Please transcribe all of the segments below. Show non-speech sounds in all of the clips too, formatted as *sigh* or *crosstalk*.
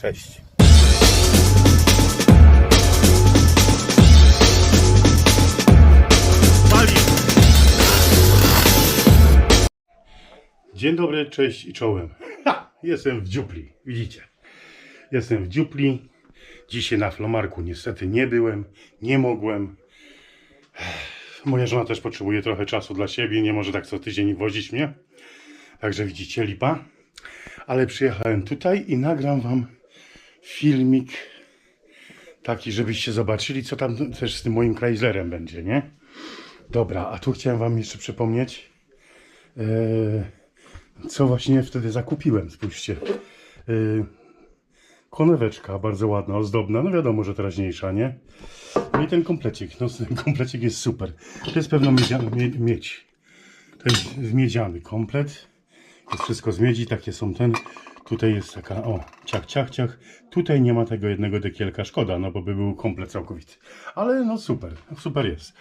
Cześć. Dzień dobry, cześć i czołem. Ha, jestem w dziupli, widzicie. Jestem w dziupli. Dzisiaj na Flomarku niestety nie byłem, nie mogłem. Moja żona też potrzebuje trochę czasu dla siebie, nie może tak co tydzień wozić mnie. Także widzicie, lipa. Ale przyjechałem tutaj i nagram wam filmik taki, żebyście zobaczyli, co tam też z tym moim Chryslerem będzie, nie? Dobra, a tu chciałem wam jeszcze przypomnieć, e, co właśnie wtedy zakupiłem. Spójrzcie. E, koneweczka bardzo ładna, ozdobna, no wiadomo, że teraźniejsza, nie? No i ten komplecik, no ten komplecik jest super. To jest pewno miedzia- mie- miedź. To jest miedziany komplet. Jest wszystko z miedzi, takie są ten. Tutaj jest taka, o, ciach, ciach, ciach. Tutaj nie ma tego jednego dekielka, szkoda, no bo by był komplet całkowity. Ale no super, super jest.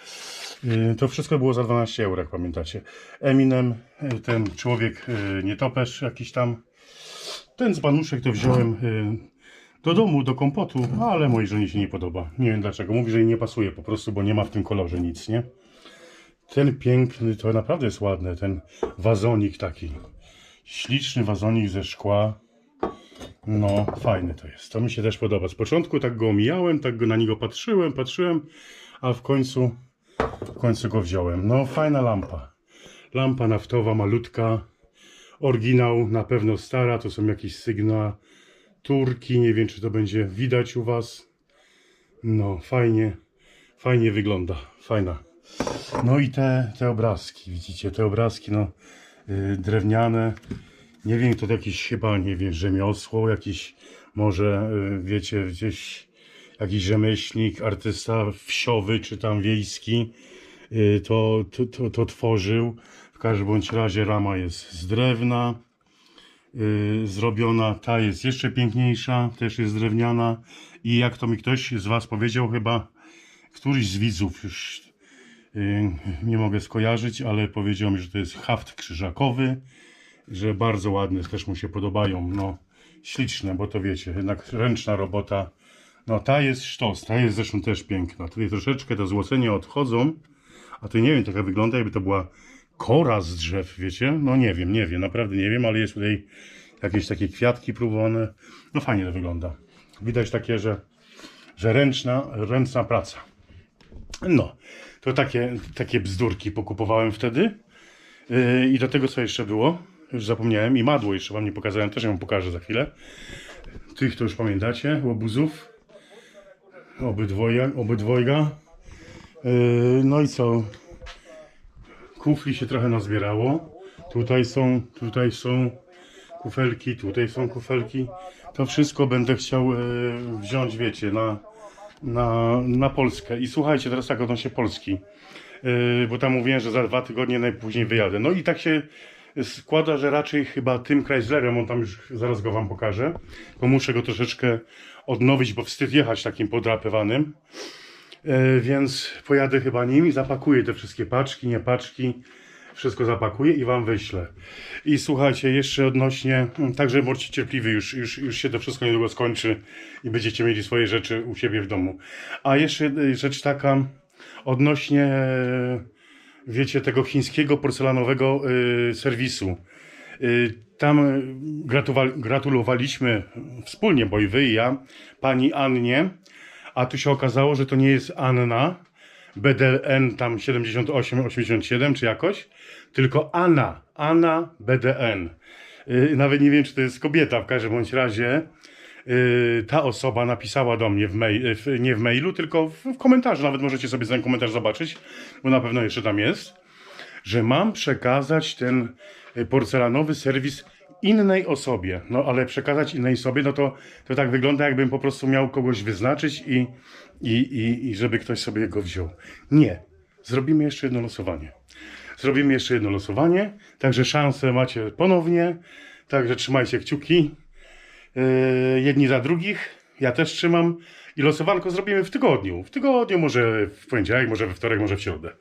Yy, To wszystko było za 12 euro, jak pamiętacie. Eminem, yy, ten człowiek yy, nietoperz jakiś tam. Ten z banuszek to wziąłem do domu, do kompotu, ale mojej żonie się nie podoba. Nie wiem dlaczego. Mówi, że jej nie pasuje po prostu, bo nie ma w tym kolorze nic, nie? Ten piękny, to naprawdę jest ładne, ten wazonik taki. Śliczny wazonik ze szkła. No, fajny to jest. To mi się też podoba. Z początku tak go omijałem, tak go na niego patrzyłem, patrzyłem, a w końcu, w końcu go wziąłem. No, fajna lampa. Lampa naftowa, malutka. Oryginał, na pewno stara, to są jakieś sygnaturki. Nie wiem, czy to będzie widać u Was. No, fajnie, fajnie wygląda. Fajna. No i te, te obrazki, widzicie, te obrazki, no, yy, drewniane. Nie wiem, to jakieś chyba, nie wiem, rzemiosło, jakiś, może, yy, wiecie, gdzieś jakiś rzemieślnik, artysta wsiowy czy tam wiejski yy, to, to, to, to tworzył. W każdym bądź razie rama jest z drewna yy, zrobiona. Ta jest jeszcze piękniejsza, też jest drewniana. I jak to mi ktoś z Was powiedział, chyba któryś z widzów już nie mogę skojarzyć, ale powiedział mi, że to jest haft krzyżakowy, że bardzo ładne też mu się podobają. No, śliczne, bo to wiecie, jednak ręczna robota. No, ta jest sztos, ta jest zresztą też piękna. Tutaj troszeczkę te złocenia odchodzą, a tu nie wiem, taka wygląda, jakby to była kora z drzew, wiecie? No nie wiem, nie wiem, naprawdę nie wiem, ale jest tutaj jakieś takie kwiatki próbowane. No fajnie to wygląda. Widać takie, że, że ręczna, ręczna praca. No, to takie, takie bzdurki pokupowałem wtedy. Yy, I do tego co jeszcze było? Już zapomniałem. I madło jeszcze wam nie pokazałem, też ją pokażę za chwilę. Tych to już pamiętacie, łobuzów. Obydwoja, obydwojga. Yy, no i co? Kufli się trochę nazbierało. Tutaj są, tutaj są kufelki, tutaj są kufelki. To wszystko będę chciał yy, wziąć, wiecie, na, na, na Polskę. I słuchajcie, teraz tak odnośnie Polski. Yy, bo tam mówiłem, że za dwa tygodnie najpóźniej wyjadę. No i tak się składa, że raczej chyba tym Chryslerem, on tam już zaraz go wam pokażę, bo muszę go troszeczkę odnowić, bo wstyd jechać takim podrapywanym. E, więc pojadę chyba nim i zapakuję te wszystkie paczki, nie paczki. Wszystko zapakuję i wam wyślę. I słuchajcie, jeszcze odnośnie, także bądźcie cierpliwi, już, już, już się to wszystko niedługo skończy i będziecie mieli swoje rzeczy u siebie w domu. A jeszcze e, rzecz taka odnośnie, wiecie, tego chińskiego porcelanowego y, serwisu. Y, tam gratuwa- gratulowaliśmy wspólnie, bo i wy i ja, pani Annie, a tu się okazało, że to nie jest Anna, BDN tam 78-87 czy jakoś, tylko Anna, Anna BDN. Y, Nawet nie wiem, czy to jest kobieta, w każdym bądź razie ta osoba napisała do mnie w mail, w, nie w mailu, tylko w, w komentarzu, nawet możecie sobie ten komentarz zobaczyć, bo na pewno jeszcze tam jest, że mam przekazać ten y, porcelanowy serwis innej osobie. No ale przekazać innej sobie, no to, to tak wygląda, jakbym po prostu miał kogoś wyznaczyć i, i, i, i żeby ktoś sobie go wziął. Nie. Zrobimy jeszcze jedno losowanie. Zrobimy jeszcze jedno losowanie, także szansę macie ponownie. Także trzymajcie kciuki. Yy, jedni za drugich. Ja też trzymam. I losowanko zrobimy w tygodniu. W tygodniu, może w poniedziałek, może we wtorek, może w środę.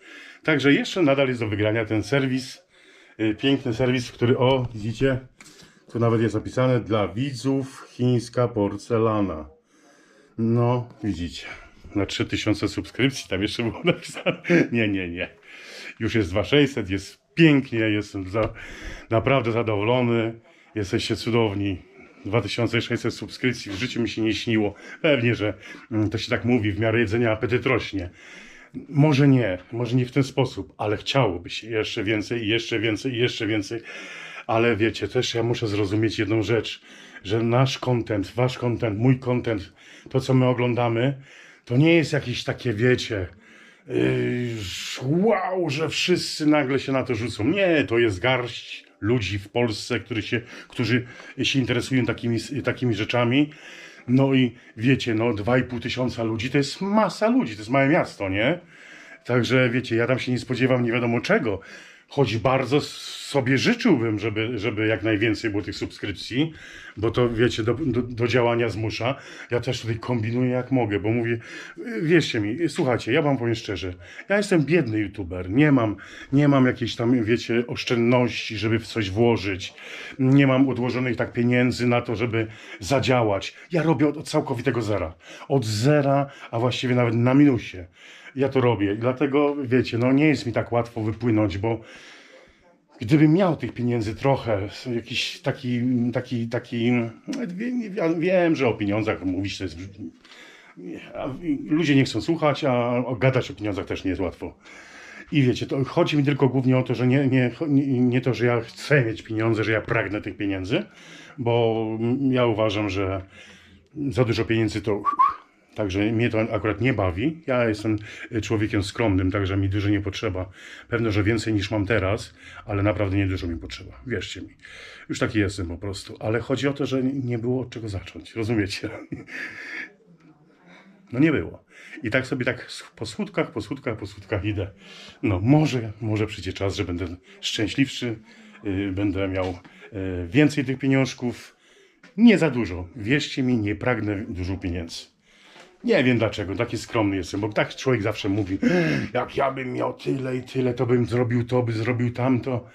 Także jeszcze nadal jest do wygrania ten serwis. Yy, piękny serwis, który, o, widzicie, Tu nawet jest napisane dla widzów chińska porcelana. No, widzicie. Na 3000 subskrypcji tam jeszcze było *laughs* napisane. Nie, nie, nie. Już jest 2600, jest pięknie, jestem za, naprawdę zadowolony. Jesteście cudowni. 2600 subskrypcji w życiu mi się nie śniło. Pewnie, że mm, to się tak mówi, w miarę jedzenia apetyt rośnie. Może nie, może nie w ten sposób, ale chciałoby się jeszcze więcej, jeszcze więcej, jeszcze więcej. Ale wiecie, też ja muszę zrozumieć jedną rzecz, że nasz content, wasz content, mój content, to co my oglądamy, to nie jest jakieś takie, wiecie, yy, wow, że wszyscy nagle się na to rzucą. Nie, to jest garść ludzi w Polsce, którzy się, którzy się interesują takimi, takimi rzeczami. No i wiecie, no 2,5 tysiąca ludzi to jest masa ludzi, to jest małe miasto, nie? Także wiecie, ja tam się nie spodziewam nie wiadomo czego. Choć bardzo sobie życzyłbym, żeby, żeby jak najwięcej było tych subskrypcji, bo to wiecie, do, do, do działania zmusza. Ja też tutaj kombinuję jak mogę, bo mówię, wierzcie mi, słuchajcie, ja wam powiem szczerze, ja jestem biedny youtuber, nie mam, nie mam jakiejś tam, wiecie, oszczędności, żeby w coś włożyć, nie mam odłożonych tak pieniędzy na to, żeby zadziałać. Ja robię od, od całkowitego zera, od zera, a właściwie nawet na minusie. Ja to robię i dlatego, wiecie, no nie jest mi tak łatwo wypłynąć, bo gdybym miał tych pieniędzy trochę, jakiś taki, taki, taki, wie- ja wiem, że o pieniądzach mówić to jest, ludzie nie chcą słuchać, a gadać o pieniądzach też nie jest łatwo. I wiecie, to chodzi mi tylko głównie o to, że nie, nie, nie to, że ja chcę mieć pieniądze, że ja pragnę tych pieniędzy, bo ja uważam, że za dużo pieniędzy to. Także mnie to akurat nie bawi. Ja jestem człowiekiem skromnym, także mi dużo nie potrzeba. Pewno, że więcej niż mam teraz, ale naprawdę nie dużo mi potrzeba. Wierzcie mi. Już taki jestem po prostu. Ale chodzi o to, że nie było od czego zacząć. Rozumiecie? *laughs* No nie było. I tak sobie tak po słupkach, po słupkach, po słupkach idę. No może, może przyjdzie czas, że będę szczęśliwszy, yy, będę miał yy, więcej tych pieniążków. Nie za dużo. Wierzcie mi, nie pragnę dużo pieniędzy. Nie wiem dlaczego, taki skromny jestem, bo tak człowiek zawsze mówi, jak ja bym miał tyle i tyle, to bym zrobił to, by zrobił tamto.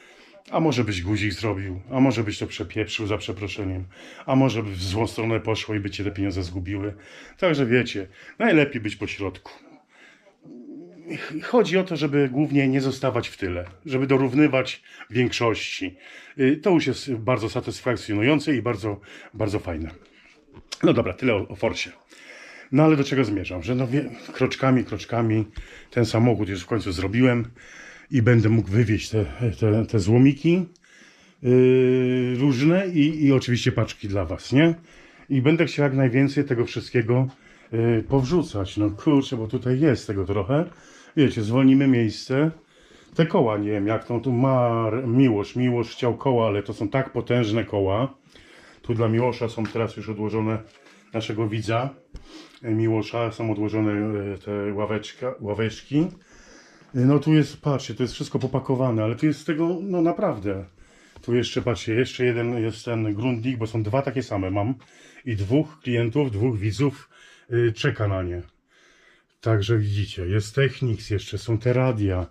A może byś guzik zrobił, a może byś to przepieprzył za przeproszeniem, a może by w złą stronę poszło i by cię te pieniądze zgubiły. Także wiecie, najlepiej być po środku. Chodzi o to, żeby głównie nie zostawać w tyle, żeby dorównywać większości. Y, To już jest bardzo satysfakcjonujące i bardzo, bardzo fajne. No dobra, tyle o, o Forsie. No ale do czego zmierzam? Że no kroczkami, kroczkami ten samochód już w końcu zrobiłem i będę mógł wywieźć te, te, te złomiki yy, różne i, i oczywiście paczki dla Was, nie? I będę chciał jak najwięcej tego wszystkiego yy, powrzucać. No kurczę, bo tutaj jest tego trochę. Wiecie, zwolnimy miejsce. Te koła, nie wiem jak to tu ma Miłosz. Miłosz chciał koła, ale to są tak potężne koła. Tu dla Miłosza są teraz już odłożone naszego widza. e, Miłosza są odłożone e, te ławeczka, ławeczki. E, No tu jest, patrzcie, to jest wszystko popakowane, ale tu jest z tego, no naprawdę. Tu jeszcze, patrzcie, jeszcze jeden jest ten Grundig, bo są dwa takie same mam. I dwóch klientów, dwóch widzów y, czeka na nie. Także widzicie, jest Technics jeszcze, są te radia,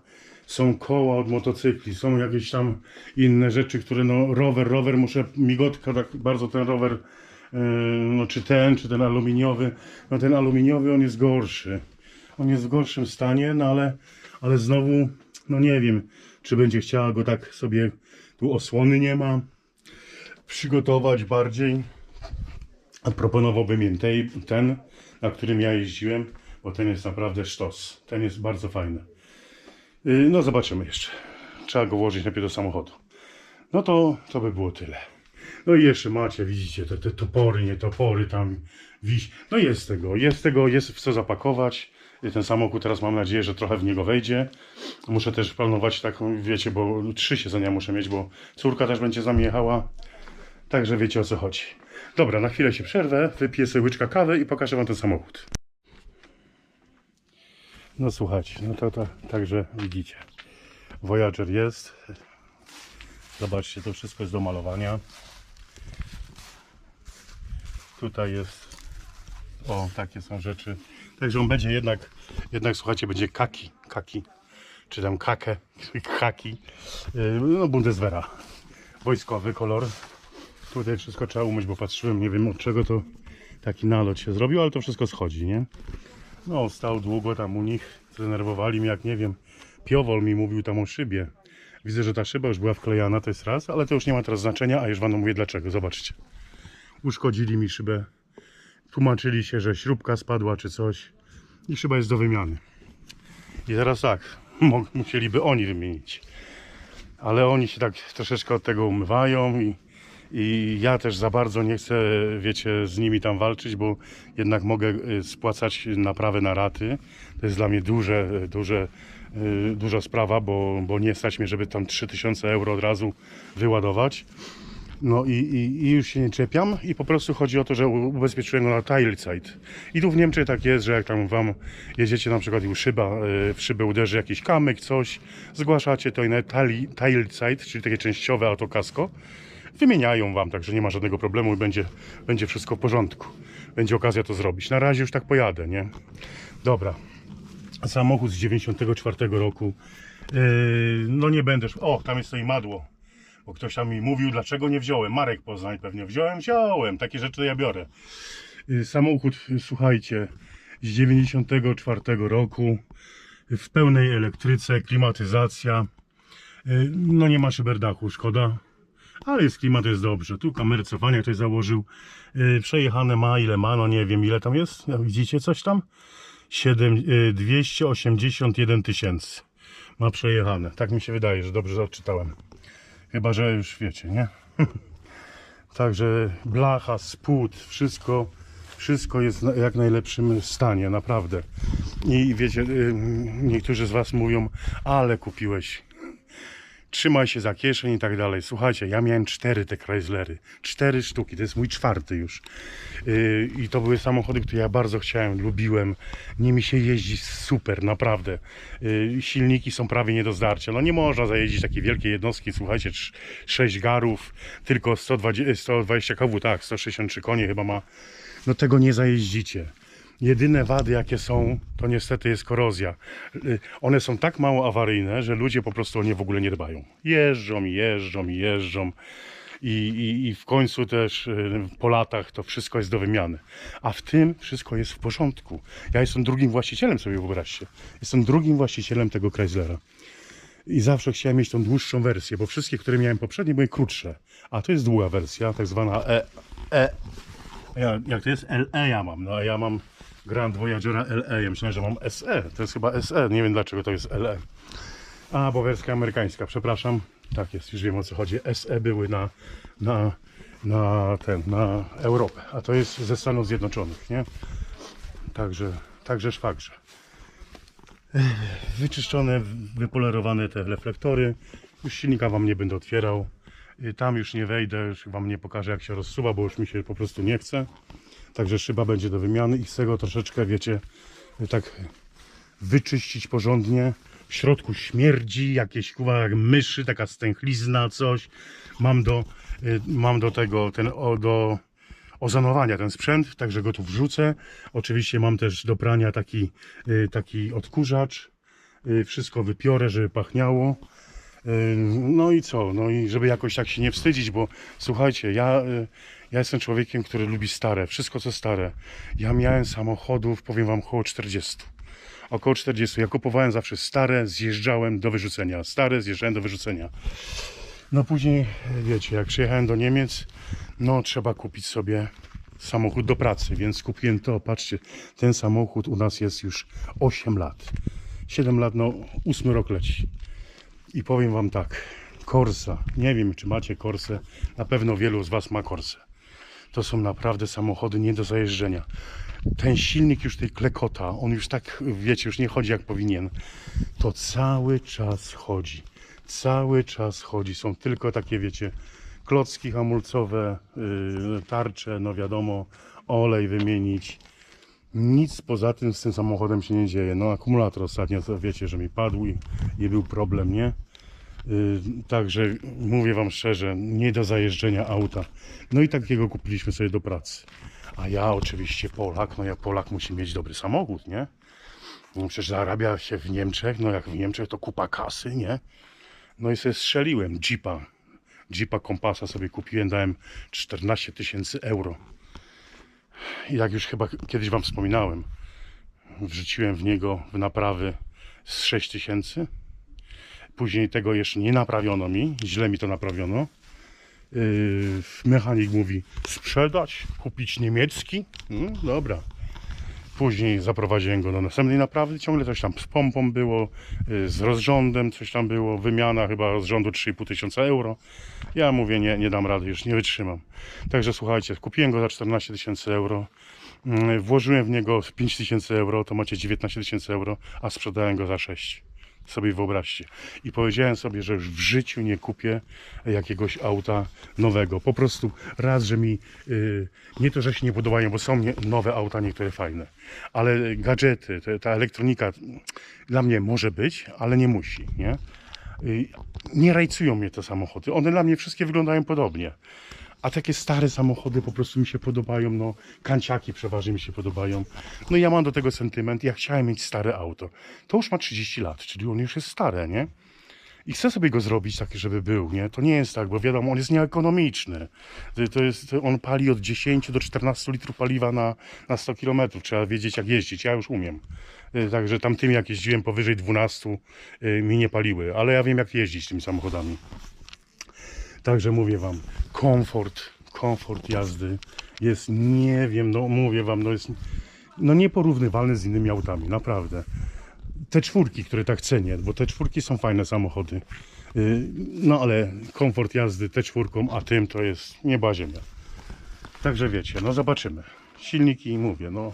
są koła od motocykli, są jakieś tam inne rzeczy, które no rower, rower, muszę migotka, tak bardzo ten rower, yy, no czy ten, czy ten aluminiowy, no ten aluminiowy on jest gorszy. On jest w gorszym stanie, no ale, ale znowu, no nie wiem, czy będzie chciała go tak sobie, tu osłony nie ma, przygotować bardziej. A proponowałbym im tej, ten, na którym ja jeździłem, bo ten jest naprawdę sztos. Ten jest bardzo fajny. Yy, No zobaczymy jeszcze. Trzeba go włożyć najpierw do samochodu. No to, to by było tyle. No i jeszcze macie, widzicie, te, te topory, nie topory tam wiś. No jest tego, jest tego, jest w co zapakować. Ten samochód teraz mam nadzieję, że trochę w niego wejdzie. Muszę też planować taką, wiecie, bo trzy siedzenia muszę mieć, bo córka też będzie z nami jechała. Także wiecie o co chodzi. Dobra, na chwilę się przerwę, wypiję sobie łyczka kawy i pokażę wam ten samochód. No słuchajcie, no to, to także widzicie. Voyager jest. Zobaczcie, to wszystko jest do malowania. Tutaj jest. O, takie są rzeczy. Także on będzie jednak, jednak słuchajcie, będzie kaki, kaki, czy tam kakę, *laughs* kaki, Yy, no Bundeswehra. Wojskowy kolor. Tutaj wszystko trzeba umyć, bo patrzyłem, nie wiem od czego to taki nalot się zrobił, ale to wszystko schodzi, nie? No, stał długo tam u nich, zdenerwowali mnie, jak nie wiem. Piowol mi mówił tam o szybie. Widzę, że ta szyba już była wklejana, to jest raz, ale to już nie ma teraz znaczenia, a już wam mówię dlaczego, zobaczcie. Uszkodzili mi szybę, tłumaczyli się, że śrubka spadła czy coś i szyba jest do wymiany. I teraz tak, *laughs* musieliby oni wymienić. Ale oni się tak troszeczkę od tego umywają i, i ja też za bardzo nie chcę, wiecie, z nimi tam walczyć, bo jednak mogę y, spłacać naprawę na raty. To jest dla mnie duże, duże, y, duża sprawa, bo, bo nie stać mnie, żeby tam 3000 euro od razu wyładować. No i, i, i już się nie czepiam i po prostu chodzi o to, że ubezpieczyłem go na Tilesite. I tu w Niemczech tak jest, że jak tam wam jedziecie na przykład i u szyba, y, w szybę uderzy jakiś kamyk, coś, zgłaszacie to i na Tile- Tilesite, czyli takie częściowe autokasko, wymieniają wam, także nie ma żadnego problemu i będzie, będzie wszystko w porządku. Będzie okazja to zrobić. Na razie już tak pojadę, nie? Dobra. Samochód z 94 roku. Yy, no nie będę. O, tam jest to i madło. Bo ktoś tam mi mówił, dlaczego nie wziąłem. Marek Poznań pewnie. Wziąłem, wziąłem. Takie rzeczy ja biorę. Yy, Samochód, yy, słuchajcie, z 94 roku. W pełnej elektryce, klimatyzacja. No nie ma szyberdachu, szkoda. Ale jest klimat, jest dobrze. Tu kamerę cofania ktoś założył. Przejechane ma, ile ma, no nie wiem ile tam jest. No, Widzicie coś tam? 7, y, 281 tysięcy ma przejechane. Tak mi się wydaje, że dobrze odczytałem. Chyba, że już wiecie, nie? *laughs* Także blacha, spód, wszystko, wszystko jest na- jak najlepszym stanie, naprawdę. I wiecie, y, niektórzy z Was mówią, ale kupiłeś trzymaj się za kieszeń i tak dalej. Słuchajcie, ja miałem cztery te Chryslery. Cztery sztuki, to jest mój czwarty już. Yy, I to były samochody, które ja bardzo chciałem, lubiłem. Nimi się jeździ super, naprawdę. Yy, silniki są prawie nie do zdarcia. No nie można zajeździć takiej wielkiej jednostki, słuchajcie, trz- sześć garów, tylko 120, 120 kW, tak, 163 konie chyba ma. No tego nie zajeździcie. Jedyne wady, jakie są, to niestety jest korozja. Y, One są tak mało awaryjne, że ludzie po prostu o nie w ogóle nie dbają. Jeżdżą, jeżdżą, jeżdżą. I, i, I w końcu też y, po latach to wszystko jest do wymiany. A w tym wszystko jest w porządku. Ja jestem drugim właścicielem, sobie wyobraźcie. Jestem drugim właścicielem tego Chryslera. I zawsze chciałem mieć tą dłuższą wersję, bo wszystkie, które miałem poprzednie, były krótsze. A to jest długa wersja, tak zwana E. e ja, jak to jest? LE ja mam. No a ja mam Grand Voyagera LE. Ja myślałem, że mam SE. To jest chyba SE. Nie wiem dlaczego to jest LE. A, bo wersja amerykańska, przepraszam. Tak jest, już wiem o co chodzi. SE były na, na, na ten, na Europę. A to jest ze Stanów Zjednoczonych, nie? Także, także szwagrze. Wyczyszczone, wypolerowane te reflektory. Już silnika wam nie będę otwierał. Y, Tam już nie wejdę, już wam nie pokażę jak się rozsuwa, bo już mi się po prostu nie chce. Także szyba będzie do wymiany i z tego troszeczkę, wiecie, tak wyczyścić porządnie. W środku śmierdzi, jakieś kuwa jak myszy, taka stęchlizna, coś. Mam do, y, mam do tego, ten, o, do ozanowania ten sprzęt, także go tu wrzucę. Oczywiście mam też do prania taki, y, taki odkurzacz. Y, Wszystko wypiorę, żeby pachniało. No i co? No i żeby jakoś tak się nie wstydzić, bo słuchajcie, ja, ja jestem człowiekiem, który lubi stare, wszystko co stare. Ja miałem samochodów, powiem wam, około 40. Około 40. Ja kupowałem zawsze stare, zjeżdżałem do wyrzucenia. Stare, zjeżdżałem do wyrzucenia. No później, wiecie, jak przyjechałem do Niemiec, no trzeba kupić sobie samochód do pracy, więc kupiłem to. Patrzcie, ten samochód u nas jest już 8 lat. 7 lat, no 8 rok leci. I powiem wam tak, Corsa, nie wiem czy macie Corsę, na pewno wielu z was ma Corsę. To są naprawdę samochody nie do zajeżdżenia. Ten silnik już tej klekota, on już tak, wiecie, już nie chodzi jak powinien. To cały czas chodzi. Cały czas chodzi. Są tylko takie, wiecie, klocki hamulcowe, yy, tarcze, no wiadomo, olej wymienić. Nic poza tym z tym samochodem się nie dzieje. No akumulator ostatnio, to wiecie, że mi padł i, i był problem, nie? Yy, Także mówię Wam szczerze, nie do zajeżdżenia auta. No i takiego kupiliśmy sobie do pracy. A ja oczywiście Polak, no ja Polak musi mieć dobry samochód, nie? No przecież zarabia się w Niemczech, no jak w Niemczech to kupa kasy, nie? No i sobie strzeliłem Jeepa Jeepa Kompasa sobie kupiłem, dałem 14 tysięcy euro. I jak już chyba kiedyś Wam wspominałem, wrzuciłem w niego w naprawy z 6 tysięcy. Później tego jeszcze nie naprawiono mi, źle mi to naprawiono. Yy, mechanik mówi sprzedać, kupić niemiecki. Mm, dobra. Później zaprowadziłem go do następnej naprawy. Ciągle coś tam z pompą było, yy, z rozrządem coś tam było, wymiana chyba rozrządu 3,5 tysiąca euro. Ja mówię, nie, nie dam rady, już nie wytrzymam. Także słuchajcie, kupiłem go za 14 tysięcy euro. Yy, Włożyłem w niego 5 tysięcy euro, to macie 19 tysięcy euro, a sprzedałem go za 6 sobie wyobraźcie. I powiedziałem sobie, że już w życiu nie kupię jakiegoś auta nowego. Po prostu raz, że mi y, nie to, że się nie podobają, bo są nowe auta, niektóre fajne, ale gadżety, te, ta elektronika dla mnie może być, ale nie musi, nie? Y, nie rajcują mnie te samochody. One dla mnie wszystkie wyglądają podobnie. A takie stare samochody po prostu mi się podobają, no kanciaki przeważnie mi się podobają. No ja mam do tego sentyment, ja chciałem mieć stare auto. To już ma 30 lat, czyli on już jest stare, nie? I chcę sobie go zrobić taki, żeby był, nie? To nie jest tak, bo wiadomo, on jest nieekonomiczny. To- jest, on pali od 10 do 14 litrów paliwa na, na 100 km. Trzeba wiedzieć, jak jeździć. Ja już umiem. Y, Także tamtymi, jak jeździłem powyżej 12, y, mi nie paliły. Ale ja wiem, jak jeździć tymi samochodami. Także mówię wam, komfort, komfort jazdy jest, nie wiem, no mówię wam, no jest no nieporównywalny z innymi autami, naprawdę. Te czwórki, które tak cenię, bo te czwórki są fajne samochody. Yy, No ale komfort jazdy te czwórką, a tym to jest nieba ziemia. Także wiecie, no zobaczymy. Silniki mówię, no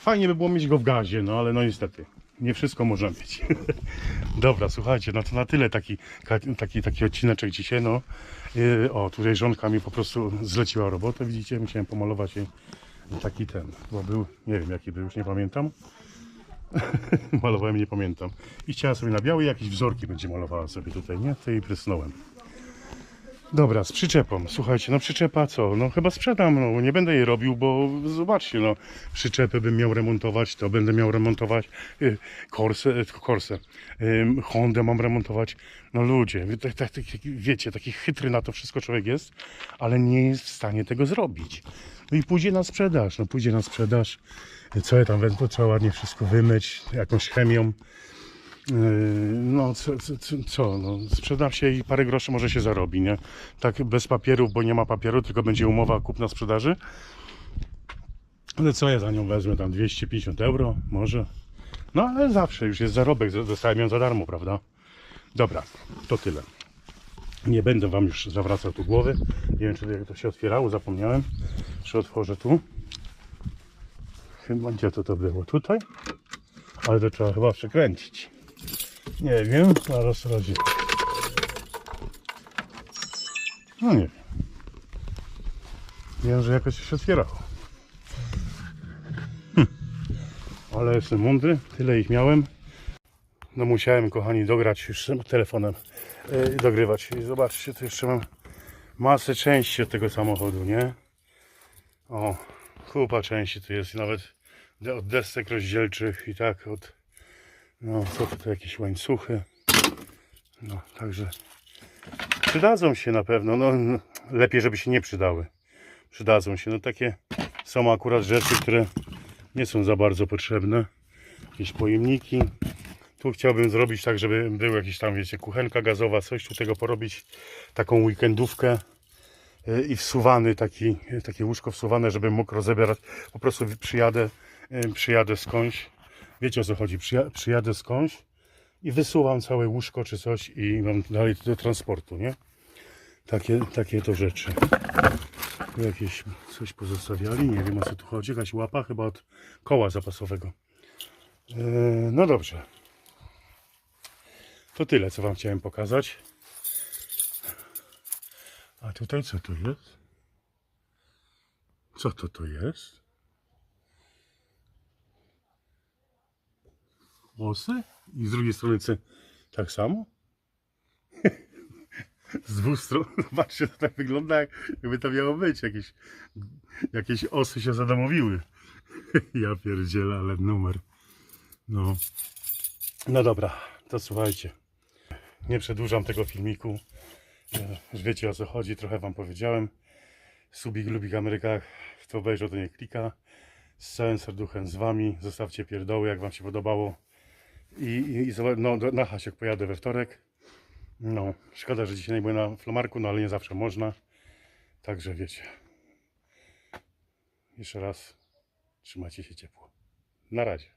fajnie by było mieć go w gazie, no ale no niestety. Nie wszystko można mieć. *laughs* Dobra, słuchajcie, no to na tyle taki, taki, taki odcineczek dzisiaj, no. O, tutaj żonka mi po prostu zleciła robotę, widzicie, musiałem pomalować jej taki ten, bo był, nie wiem jaki był, już nie pamiętam. *laughs* Malowałem, nie pamiętam. I chciała sobie na biały jakieś wzorki będzie malowała sobie tutaj, nie? To jej prysnąłem. Dobra, z przyczepą. Słuchajcie, no przyczepa co? No chyba sprzedam, no nie będę jej robił, bo zobaczcie, no przyczepy bym miał remontować, to będę miał remontować y, Corsę, y, Corsę, y, Hondę mam remontować. No ludzie, tak, tak, tak, wiecie, taki chytry na to wszystko człowiek jest, ale nie jest w stanie tego zrobić. No i pójdzie na sprzedaż, no pójdzie na sprzedaż. Co ja tam będę, trzeba ładnie wszystko wymyć, jakąś chemią. Yy, No co, co, no, sprzedam się i parę groszy może się zarobi, nie? Tak bez papierów, bo nie ma papieru, tylko będzie umowa kupna sprzedaży. Ale co ja za nią wezmę, tam 250 euro, może? No ale zawsze już jest zarobek, dostałem ją za darmo, prawda? Dobra, to tyle. Nie będę wam już zawracał tu głowy. Nie wiem, czy to się otwierało, zapomniałem. Czy otworzę tu? Chyba gdzie to to było? Tutaj? Ale to trzeba chyba przekręcić. Nie wiem, zaraz razie. No nie wiem. Wiem, że jakoś się otwierało. Hm. Ale jestem mądry, tyle ich miałem. No musiałem, kochani, dograć już telefonem yy, dogrywać. I zobaczcie, tu jeszcze mam masę części od tego samochodu, nie? O, kupa części tu jest, nawet od desek rozdzielczych i tak od no, są tutaj jakieś łańcuchy. No, także przydadzą się na pewno. No, no, lepiej, żeby się nie przydały. Przydadzą się. No, takie są akurat rzeczy, które nie są za bardzo potrzebne. Jakieś pojemniki. Tu chciałbym zrobić tak, żeby był jakiś tam, wiecie, kuchenka gazowa, coś tu tego porobić. Taką weekendówkę y, i wsuwany taki, takie łóżko wsuwane, żebym mógł rozebrać. Po prostu przyjadę, y, przyjadę skądś Wiecie o co chodzi? Przyja przyjadę skądś i wysuwam całe łóżko czy coś i mam dalej do transportu, nie? Takie, takie to rzeczy. Tu jakieś coś pozostawiali, nie wiem o co tu chodzi. Jakaś łapa chyba od koła zapasowego. Eee, no dobrze. To tyle, co Wam chciałem pokazać. A tutaj co to jest? Co to to jest? Włosy i z drugiej strony tak samo. *laughs* Z dwóch stron, *laughs* zobaczcie, to tak wygląda, jak- jakby to miało być. Jakieś, jakieś osy się zadomowiły. *laughs* Ja pierdzielę, ale numer. No. No dobra, to słuchajcie. Nie przedłużam tego filmiku. Już wiecie o co chodzi, trochę wam powiedziałem. Subik, lubik Amerykach, kto obejrzał to nie klika. Z całym serduchem z wami. Zostawcie pierdoły, jak wam się podobało. I, i, i no, na Hasiek pojadę we wtorek. No, szkoda, że dzisiaj nie byłem na flomarku, no ale nie zawsze można. Także wiecie. Jeszcze raz trzymajcie się ciepło. Na razie.